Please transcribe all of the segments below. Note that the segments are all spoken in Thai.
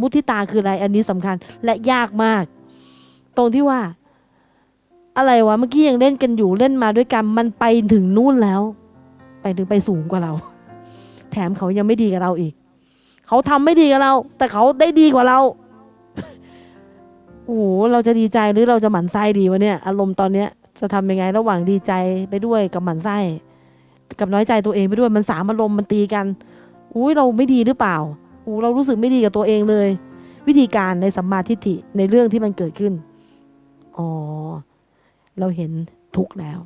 มุทิตาคืออะไร อันนี้สำคัญและยากมาก ตรงที่ว่า อะไรวะเมื่อกี้ยังเล่นกันอยู่เล่นมาด้วยกัน มันไปถึงนู่นแล้ว ไปถึงไปสูงกว่าเรา แถมเขายังไม่ดีกับเราอีก เขาทำไม่ดีกับเรา แต่เขาได้ดีกว่าเราโอ้โหเราจะดีใจหรือเราจะหมั่นไส้ดีวะเนี่ยอารมณ์ตอนเนี้ยจะทำยังไงระหว่างดีใจไปด้วยกับหมั่นไส้กับน้อยใจตัวเองไปด้วยมันสามอารมณ์มันตีกันอุ้ยเราไม่ดีหรือเปล่า อู้เรารู้สึกไม่ดีกับตัวเองเลย วิธีการในสัมมาทิฏฐิในเรื่องที่มันเกิดขึ้น อ๋อ เราเห็นทุกข์แล้ว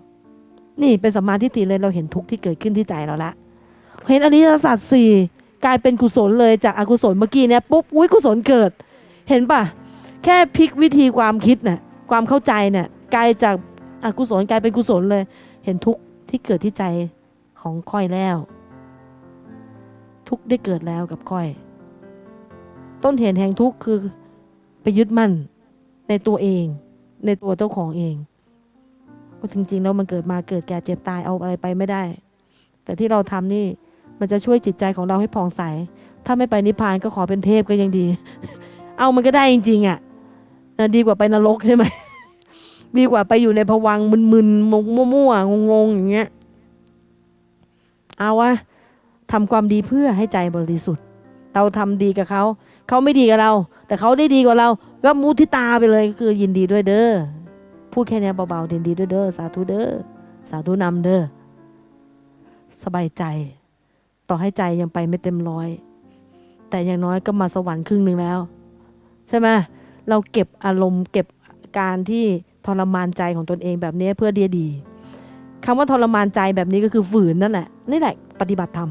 นี่เป็นสัมมาทิฏฐิเลยเราเห็นทุกข์ที่เกิดขึ้นที่ใจเราละ เห็นอริยสัจสี่กลายเป็นกุศลเลยจากอากุศลเมื่อกี้เนี่ยปุ๊บอุ้ยกุศลเกิด เห็นปะแค่พลิกวิธีความคิดน่ะความเข้าใจเนี่ยกลายจากอากุศลกลายเป็นกุศลเลย เห็นทุกข์ที่เกิดที่ใจของค่อยแล้ว ทุกได้เกิดแล้วกับค่อย ต้นเหตุแห่งทุกข์คือไปยึดมั่นในตัวเอง ในตัวเจ้าของเอง ก็จริงๆแล้วมันเกิดมาเกิดแก่เจ็บตายเอาอะไรไปไม่ได้ แต่ที่เราทำนี่มันจะช่วยจิตใจของเราให้ผ่องใส ถ้าไม่ไปนิพพานก็ขอเป็นเทพก็ยังดี เอามันก็ได้จริงๆอะนะดีกว่าไปนรกใช่ไหม ดีกว่าไปอยู่ในภวังมึนๆมั่วๆงงๆอย่างเงี้ย เอาวะทำความดีเพื่อให้ใจบริสุทธิ์ เราทำดีกับเขา เขาไม่ดีกับเรา แต่เขาได้ดีกว่าเรา ก็มุทิตาไปเลยก็คือยินดีด้วยเด้อพูดแค่นี้เบาๆยินดีด้วยเด้อสาธุเด้อสาธุนำเด้อสบายใจ ต่อให้ใจยังไปไม่เต็มร้อย แต่อย่างน้อยก็มาสวรรค์ครึ่งหนึ่งแล้ว ใช่ไหมเราเก็บอารมณ์เก็บการที่ทรมานใจของตนเองแบบนี้เพื่อเดียดีคำว่าทรมานใจแบบนี้ก็คือฝืนนั่นแหละนี่แหละ ปฏิบัติธรรม